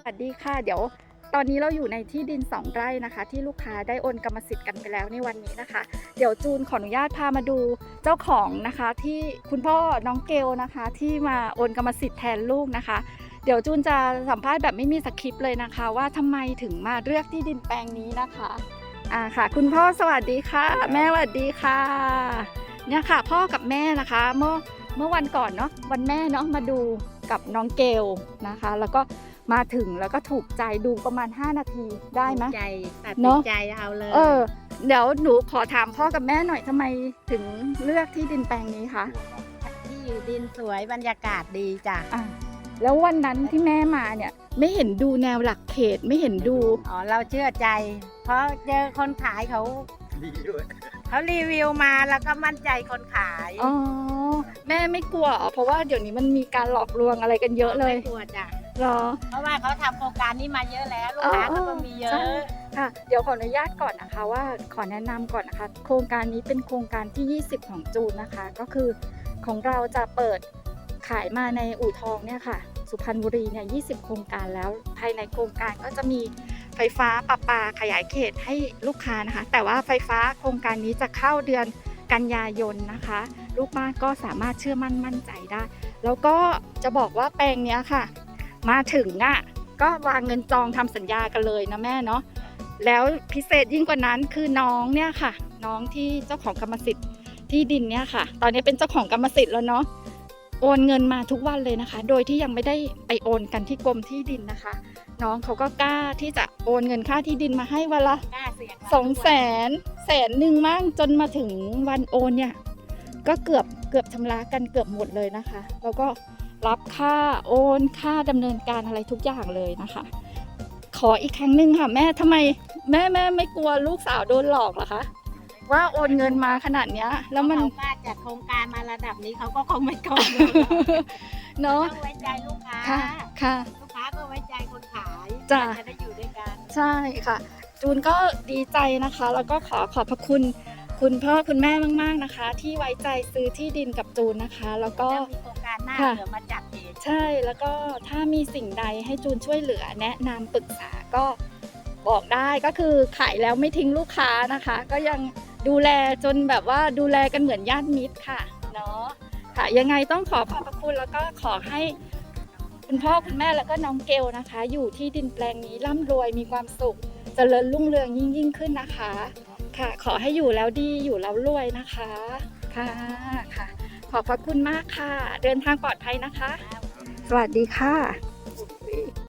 สวัสดีค่ะเดี๋ยวตอนนี้เราอยู่ในที่ดินสองไร่นะคะ ที่ลูกค้าได้โอนกรรมสิทธิ์กันไปแล้วในวันนี้นะคะ เดี๋ยวจูนขออนุญาตพามาดูเจ้าของนะคะ ที่คุณพ่อน้องเกลนะคะ ที่มาโอนกรรมสิทธิ์แทนลูกนะคะ เดี๋ยวจูนจะสัมภาษณ์แบบไม่มีสคริปต์เลยนะคะ ว่าทำไมถึงมาเลือกที่ดินแปลงนี้นะคะอ่าค่ะ คุณพ่อสวัสดีค่ะ แม่สวัสดีค่ะเนี่ยค่ะ พ่อกับแม่นะคะ เมื่อเมื่อวันก่อนเนาะวันแม่เนาะมาดู กับน้องเกลนะคะ แล้วก็มาถึงแล้วก็ถูกใจดูประมาณ 5 นาทีได้ไหมใจตัดเนสินอะใจเอาเลยเออเดี๋ยวหนูขอถามพ่อกับแม่หน่อยทำไมถึงเลือกที่ดินแปลงนี้คะที่อยู่ดินสวยบรรยากาศดีจ้ะอะแล้ววันนั้นที่แม่มาเนี่ยไม่เห็นดูแนวหลักเขตไม่เห็นดูอ๋อเราเชื่อใจ เพราะเจอคนขายเขาดีด้วยเขารีวิวมาแล้วก็มั่นใจคนขายอ๋อแม่ ไม่กลัวเหรอเพราะว่าเดี๋ยวนี้มันมีการหลอกลวงอะไรกันเยอะเลยไม่กลัวจ้ะเหรอ เพราะว่าเขาทำโครงการนี้มาเยอะแล้วลูกค้าอ๋อเขาก็มีเยอะใช่ค่ะ เดี๋ยวขออนุญาตก่อนนะคะว่าขอแนะนำก่อนนะคะ โครงการนี้เป็นโครงการที่ 20 ของจูนนะคะ ก็คือของเราจะเปิดขายมาในอู่ทองเนี่ยค่ะ สุพรรณบุรีเนี่ย 20 โครงการแล้ว ภายในโครงการก็จะมีไฟฟ้าประปาขยายเขตให้ลูกค้านะคะ แต่ว่าไฟฟ้าโครงการนี้จะเข้าเดือน กันยายนนะคะ ลูกบ้านก็สามารถเชื่อมั่นมั่นใจได้ แล้วก็จะบอกว่าแปลงเนี้ยค่ะ มาถึงอะก็วางเงินจองทำสัญญากันเลยนะแม่เนาะแล้วพิเศษยิ่งกว่านั้นคือน้องเนี่ยค่ะ น้องที่เจ้าของกรรมสิทธิ์ที่ดินเนี่ยค่ะ ตอนนี้เป็นเจ้าของกรรมสิทธิ์แล้วเนาะโอนเงินมาทุกวันเลยนะคะ โดยที่ยังไม่ได้ไปโอนกันที่กรมที่ดินนะคะ น้องเขาก็กล้าที่จะโอนเงินค่าที่ดินมาให้วันละกล้าเสี่ยงสองแสน แสนหนึ่งมั่งจนมาถึงวันโอนเนี่ย ก็เกือบเกือบชำระกันเกือบหมดเลยนะคะ แล้วก็รับค่าโอนค่าดำเนินการอะไรทุกอย่างเลยนะคะ ขออีกครั้งหนึ่งค่ะ แม่ทำไม แม่แม่ไม่กลัวลูกสาวโดนหลอกเหรอคะว่าโอนเงินมาขนาดเนี้ย แล้วมันเขากล้าจัดโครงการมาระดับนี้เขาก็คงไม่โกงเนาะต้องไว้ใจลูกค้าค่ะ ค่ะ ลูกค้าก็ไว้ใจคนขายจ้ะจะได้อยู่ด้วยกัน ใช่ค่ะ จูนก็ดีใจนะคะ แล้วก็ขอขอบพระคุณคุณพ่อคุณแม่มาก ๆนะคะ ที่ไว้ใจซื้อที่ดินกับจูนนะคะ แล้วก็แล้วมีโครงการหน้าค่ะเดี๋ยวมาจัดเองใช่แล้วก็ถ้ามีสิ่งใดให้จูนช่วยเหลือแนะนำปรึกษาก็บอกได้ก็คือขายแล้วไม่ทิ้งลูกค้านะคะ ก็ยังดูแลจนแบบว่าดูแลกันเหมือนญาติมิตรค่ะเนาะค่ะยังไงต้องขอขอบพระคุณแล้วก็ขอให้ คุณพ่อคุณแม่แล้วก็น้องเกลนะคะ อยู่ที่ดินแปลงนี้ร่ำรวยมีความสุขเจริญรุ่งเรืองยิ่งยิ่งขึ้นนะคะ ค่ะ ขอให้อยู่แล้วดีอยู่แล้วรวยนะคะค่ะค่ะ ขอบพระคุณมากค่ะ เดินทางปลอดภัยนะคะ สวัสดีค่ะ